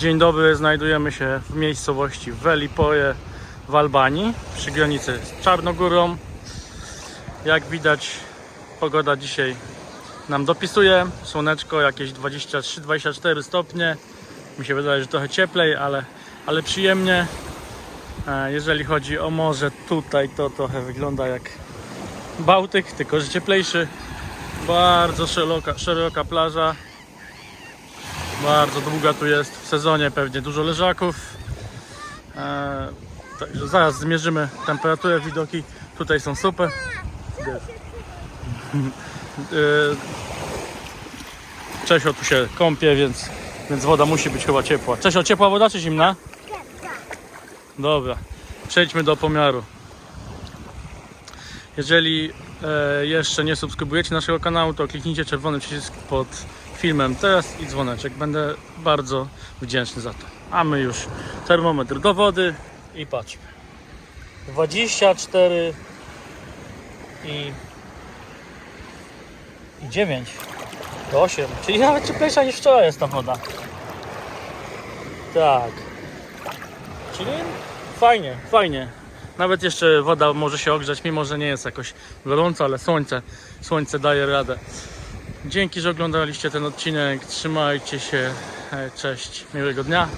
Dzień dobry, znajdujemy się w miejscowości Velipoje w Albanii, przy granicy z Czarnogórą. Jak widać, pogoda dzisiaj nam dopisuje. Słoneczko jakieś 23-24 stopnie. Mi się wydaje, że trochę cieplej, ale, ale przyjemnie. E, Jeżeli chodzi o morze, tutaj to trochę wygląda jak Bałtyk, tylko że cieplejszy. Bardzo szeroka, szeroka plaża. Bardzo długa tu jest w sezonie, pewnie dużo leżaków. E, także zaraz zmierzymy temperaturę, widoki tutaj są super. E, Czesio tu się kąpie, więc, więc woda musi być chyba ciepła. Czesio, ciepła woda czy zimna? Dobra, przejdźmy do pomiaru. Jeżeli e, jeszcze nie subskrybujecie naszego kanału, to kliknijcie czerwony przycisk pod filmem teraz i dzwoneczek. Będę bardzo wdzięczny za to. A my już termometr do wody i patrzmy. 24 i, i 9 to 8, czyli nawet cieplejsza niż wczoraj jest ta woda. Tak. Czyli fajnie, fajnie. Nawet jeszcze woda może się ogrzać, mimo że nie jest jakoś gorąco, ale słońce, słońce daje radę. Dzięki, że oglądaliście ten odcinek. Trzymajcie się. E, Cześć, miłego dnia.